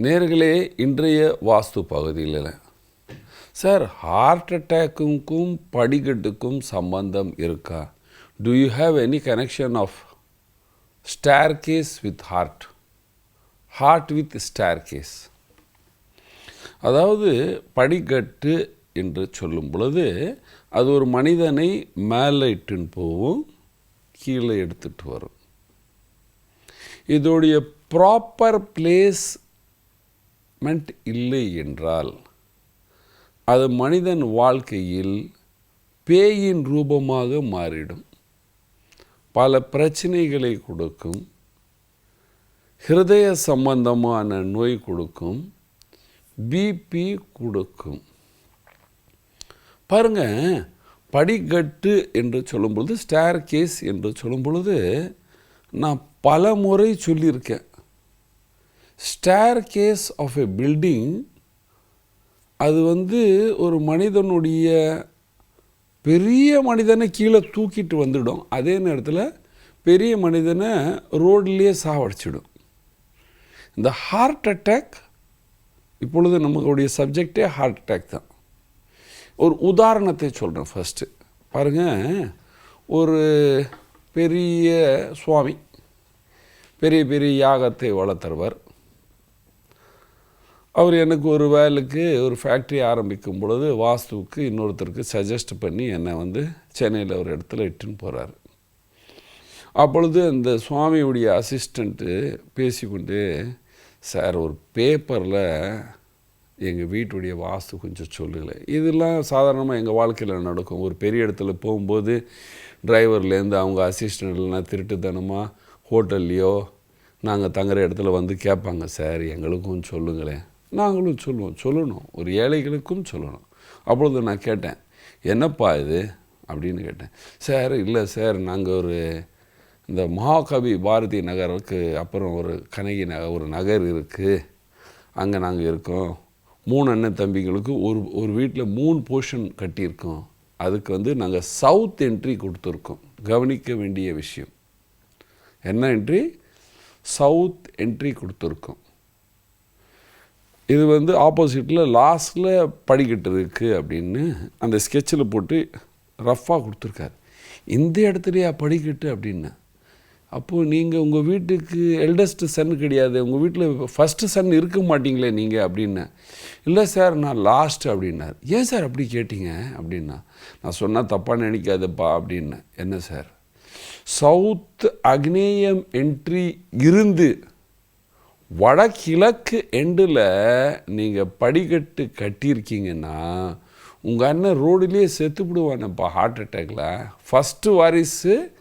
நேர்களே இன்றைய வாஸ்து பகுதியில் சார் ஹார்ட் அட்டேக்குக்கும் படிக்கட்டுக்கும் சம்பந்தம் இருக்கா? Do you have any connection of staircase with heart heart with staircase அதாவது படிக்கட்டு என்று சொல்லும் பொழுது அது ஒரு மனிதனை மேலே இட்டுன்னு போகும் கீழே எடுத்துகிட்டு வரும். இதோடைய ப்ராப்பர் கமிட்மெண்ட் இல்லை என்றால் அது மனிதன் வாழ்க்கையில் பேயின் ரூபமாக மாறிடும். பல பிரச்சனைகளை கொடுக்கும். ஹிருதய சம்பந்தமான நோய் கொடுக்கும். பிபி கொடுக்கும். பாருங்க படிக்கட்டு என்று சொல்லும் பொழுது ஸ்டேர் கேஸ் என்று சொல்லும் பொழுது நான் பல முறை சொல்லியிருக்கேன். Staircase of a building அது வந்து ஒரு மனிதனுடைய பெரிய மனிதனை கீழே தூக்கிட்டு வந்துடும். அதே நேரத்தில் பெரிய மனிதனை ரோட்லேயே சாவடிச்சிடும். இந்த ஹார்ட் அட்டாக் இப்பொழுது நம்மளுடைய சப்ஜெக்டே ஹார்ட் அட்டாக் தான். ஒரு உதாரணத்தை சொல்கிறேன் ஃபஸ்ட்டு பாருங்கள் ஒரு பெரிய சுவாமி பெரிய பெரிய யாகத்தை வளர்த்துறவர் அவர் எனக்கு ஒரு வேலைக்கு ஒரு ஃபேக்ட்ரி ஆரம்பிக்கும் பொழுது வாஸ்துவுக்கு இன்னொருத்தருக்கு சஜஸ்ட் பண்ணி என்னை வந்து சென்னையில் ஒரு இடத்துல இட்டுன்னு போகிறாரு அப்பொழுது அந்த சுவாமியுடைய அசிஸ்டண்ட்டு பேசிக்கொண்டு சார் ஒரு பேப்பரில் எங்கள் வீட்டுடைய வாஸ்து கொஞ்சம் சொல்லுங்களேன். இதெல்லாம் சாதாரணமாக எங்கள் வாழ்க்கையில் நடக்கும். ஒரு பெரிய இடத்துல போகும்போது டிரைவர்லேருந்து அவங்க அசிஸ்டண்ட்லாம் திருட்டுத்தனமாக ஹோட்டல்லையோ நாங்கள் தங்குற இடத்துல வந்து கேட்பாங்க சார் எங்களுக்கும் சொல்லுங்களேன். நாங்களும் சொல்லுவோம் சொல்லணும். ஒரு ஏழைகளுக்கும் சொல்லணும். அப்பொழுது நான் கேட்டேன் என்னப்பா இது? அப்படின்னு கேட்டேன் சார் இல்லை சார் நாங்கள் ஒரு இந்த மகாகவி பாரதி நகருக்கு அப்புறம் ஒரு கனகி நக ஒரு நகர் இருக்குது அங்கே நாங்கள் இருக்கோம். மூணு அண்ணன் தம்பிகளுக்கு ஒரு ஒரு வீட்டில் மூணு போர்ஷன் கட்டியிருக்கோம். அதுக்கு வந்து நாங்கள் சவுத் என்ட்ரி கொடுத்துருக்கோம். கவனிக்க வேண்டிய விஷயம். என்ன என்ட்ரி? சவுத் என்ட்ரி கொடுத்துருக்கோம். இது வந்து ஆப்போசிட்டில் லாஸ்ட்டில் படிக்கட்டு இருக்குது அப்படின்னு அந்த ஸ்கெட்சில் போட்டு ரஃப்பாக கொடுத்துருக்காரு. இந்த இடத்துலையா படிக்கட்டு அப்படின்னு? அப்போது நீங்கள் உங்கள் வீட்டுக்கு எல்டஸ்ட் சன் கிடையாது. உங்கள் வீட்டில் ஃபஸ்ட்டு சன் இருக்க மாட்டிங்களே நீங்கள் அப்படின்னு. இல்லை சார் நான் லாஸ்ட் அப்படின்னார். ஏன் சார் அப்படி கேட்டீங்க அப்படின்னா நான் சொன்னால் தப்பாக நினைக்காதப்பா அப்படின்னு. என்ன சார் சவுத் அக்னேயம் என்ட்ரி இருந்து வடகிழக்கு எண்டில் நீங்கள் படிக்கட்டு கட்டியிருக்கீங்கன்னா உங்கள் அண்ணன் ரோடுலேயே செத்து போடுவானேப்பா ஹார்ட் அட்டாக்ல ஃபஸ்ட்டு வாரிசு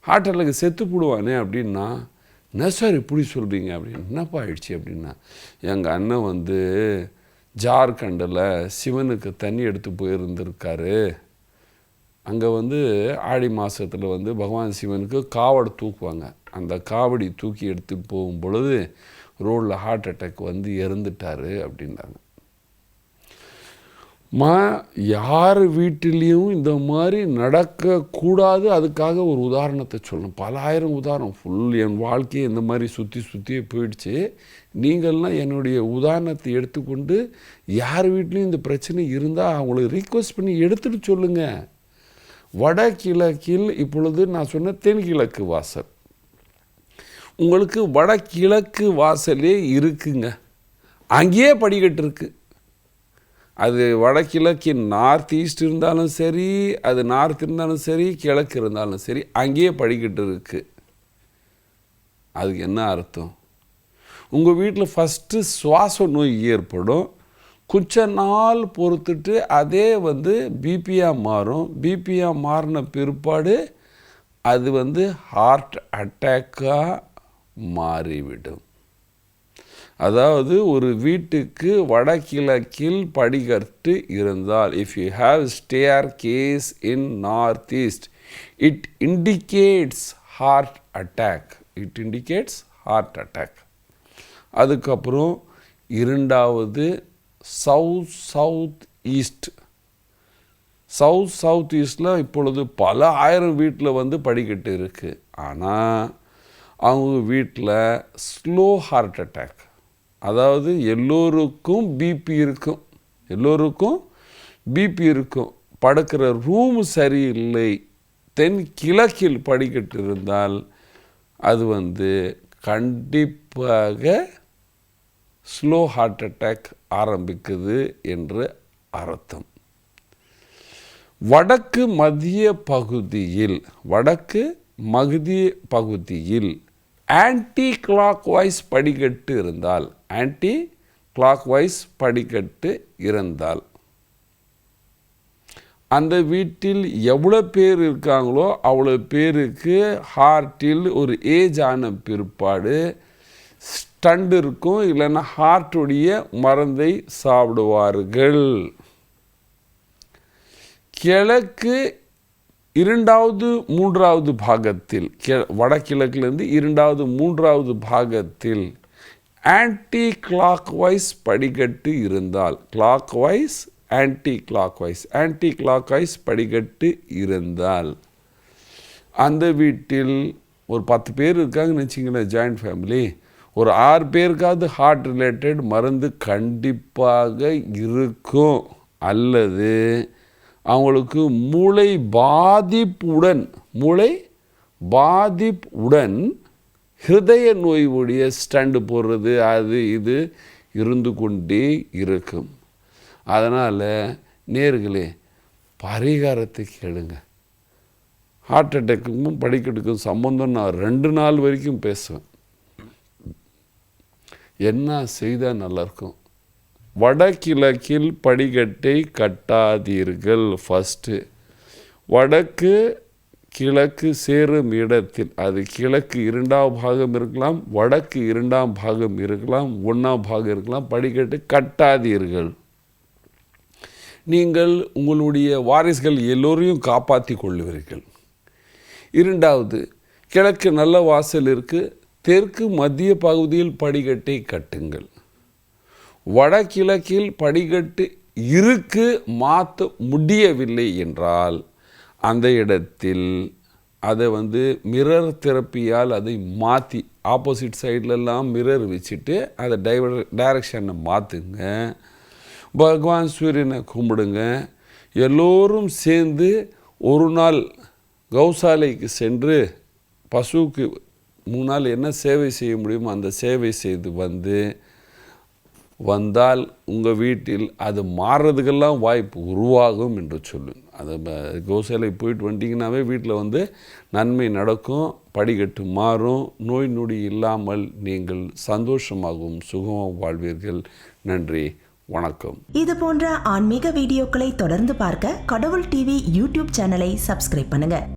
ஹார்ட் அட்டாக் செத்து போடுவானே அப்படின்னா என்ன சார் இப்படி சொல்கிறீங்க அப்படின்னு என்னப்பா ஆயிடுச்சு? அப்படின்னா எங்கள் அண்ணன் வந்து ஜார்க்கண்டில் சிவனுக்கு தண்ணி எடுத்து போயிருந்திருக்காரு. அங்கே வந்து ஆடி மாதத்தில் வந்து பகவான் சிவனுக்கு காவடி தூக்குவாங்க. அந்த காவடி தூக்கி எடுத்து போகும் பொழுது ரோடில் ஹார்ட் அட்டாக் வந்து இறந்துட்டாரு அப்படின்னாங்க. மா யார் வீட்டிலையும் இந்த மாதிரி நடக்கக்கூடாது. அதுக்காக ஒரு உதாரணத்தை சொல்லணும். பல ஆயிரம் உதாரணம். ஃபுல் என் வாழ்க்கையை இந்த மாதிரி சுற்றி சுற்றியே போயிடுச்சு. நீங்கள்லாம் என்னுடைய உதாரணத்தை எடுத்துக்கொண்டு யார் வீட்லேயும் இந்த பிரச்சனை இருந்தால் அவங்கள ரீக்வஸ்ட் பண்ணி எடுத்துகிட்டு சொல்லுங்கள் வடகிழக்கில் இப்பொழுது நான் சொன்ன தென்கிழக்கு வாசல். உங்களுக்கு வடகிழக்கு வாசலே இருக்குங்க. அங்கேயே படிக்கட்டு இருக்குது அது வடகிழக்கு நார்த் ஈஸ்ட் இருந்தாலும் சரி அது நார்த் இருந்தாலும் சரி கிழக்கு இருந்தாலும் சரி அங்கேயே படிக்கட்டு இருக்குது அதுக்கு என்ன அர்த்தம்? உங்கள் வீட்டில் ஃபஸ்ட்டு சுவாச நோய் ஏற்படும். கொஞ்ச நாள் பொறுத்துட்டு அதே வந்து பிபியாக மாறும். பிபியாக மாறின பிற்பாடு அது வந்து ஹார்ட் அட்டாக்காக மாறிவிடும். அதாவது ஒரு வீட்டுக்கு வடகிழக்கில் படிக்கட்டு இருந்தால் if you have staircase in north east it indicates heart attack it indicates heart attack அதுக்கப்புறம் இரண்டாவது south south east south south ஈஸ்டில் இப்பொழுது பல ஆயிரம் வீட்டில் வந்து படிக்கட்டு இருக்குது ஆனால் அவங்க வீட்டில் ஸ்லோ ஹார்ட் அட்டாக் அதாவது எல்லோருக்கும் பிபி இருக்கும். எல்லோருக்கும் பிபி இருக்கும். படுக்கிற ரூம் சரியில்லை. தென் கிழக்கில் படிக்கட்டு இருந்தால் அது வந்து கண்டிப்பாக ஸ்லோ ஹார்ட் அட்டாக் ஆரம்பிக்குது என்று அர்த்தம். வடக்கு மத்திய பகுதியில் வடக்கு மத்திய பகுதியில் ஆன்டி கிளாக் வைஸ் படிக்கட்டு இருந்தால் ஆன்டி கிளாக் வைஸ் படிக்கட்டு இருந்தால் அந்த வீட்டில் எவ்வளோ பேர் இருக்காங்களோ அவ்வளோ பேருக்கு ஹார்ட்டில் ஒரு ஏஜ் ஆன பிற்பாடு ஸ்டண்ட் இருக்கும் இல்லைன்னா ஹார்ட்டுடைய மருந்தை சாப்பிடுவார்கள். கிழக்கு இரண்டாவது மூன்றாவது பாகத்தில் கி- வடகிழக்கிலிருந்து இரண்டாவது மூன்றாவது பாகத்தில் ஆன்டி கிளாக் வைஸ் படிக்கட்டு இருந்தால் clock wise anti clock wise anti clock wise படிக்கட்டு இருந்தால் அந்த வீட்டில் ஒரு பத்து பேர் இருக்காங்கன்னு வச்சிங்களேன் ஜாயிண்ட் ஃபேமிலி ஒரு ஆறு பேருக்காவது ஹார்ட் ரிலேட்டட் மருந்து கண்டிப்பாக இருக்கும். அல்லது அவங்களுக்கு மூளை பாதிப்புடன் மூளை பாதிப்புடன் ஹிருதய நோய் ஸ்டண்டு போடுறது அது இது இருந்து கொண்டே இருக்கும். அதனால் நேர்களே பரிகாரத்தை கேளுங்க. ஹார்ட் அட்டாக்குக்கும் படிக்கட்டுக்கும் சம்பந்தம் நான் ரெண்டு நாள் வரைக்கும் பேசுவேன். என்ன செய்தால் நல்லாயிருக்கும் வடகிழக்கில் படிக்கட்டை கட்டாதீர்கள். ஃபஸ்ட்டு வடக்கு கிழக்கு சேரும் இடத்தில் அது கிழக்கு இரண்டாம் பாகம் இருக்கலாம் வடக்கு இரண்டாம் பாகம் இருக்கலாம் ஒன்றாம் பாகம் இருக்கலாம் படிக்கட்டு கட்டாதீர்கள். நீங்கள் உங்களுடைய வாரிசுகள் எல்லோரையும் காப்பாற்றி கொள்ளுவீர்கள். இரண்டாவது கிழக்கு நல்ல வாசல் இருக்குது தெற்கு மத்திய பகுதியில் படிக்கட்டை கட்டுங்கள். வடகிழக்கில் படிக்கட்டு இருக்கு மாற்ற முடியவில்லை என்றால் அந்த இடத்தில் அதை வந்து மிரர் தெரப்பியால் அதை மாற்றி ஆப்போசிட் சைட்லலாம் மிரர் வச்சுட்டு அதை டைவர் டைரக்ஷனை மாற்றுங்க பகவான் சூரியனை கும்பிடுங்க. எல்லோரும் சேர்ந்து ஒரு நாள் கௌசாலைக்கு சென்று பசுவுக்கு மூணு நாள் என்ன சேவை செய்ய முடியுமோ அந்த சேவை செய்து வந்து வந்தால் உங்கள் வீட்டில் அது மாறுறதுக்கெல்லாம் வாய்ப்பு உருவாகும் என்று சொல்லுங்க அது ம- போயிட்டு வந்துட்டிங்கனாவே வீட்டில் வந்து நன்மை நடக்கும் படிக்கட்டு மாறும் நோய் நொடி இல்லாமல் நீங்கள் சந்தோஷமாகவும் சுகமாக வாழ்வீர்கள். நன்றி வணக்கம். இது போன்ற ஆன்மீக வீடியோக்களை தொடர்ந்து பார்க்க கடவுள் டிவி யூடியூப் சேனலை சப்ஸ்கிரைப் பண்ணுங்க.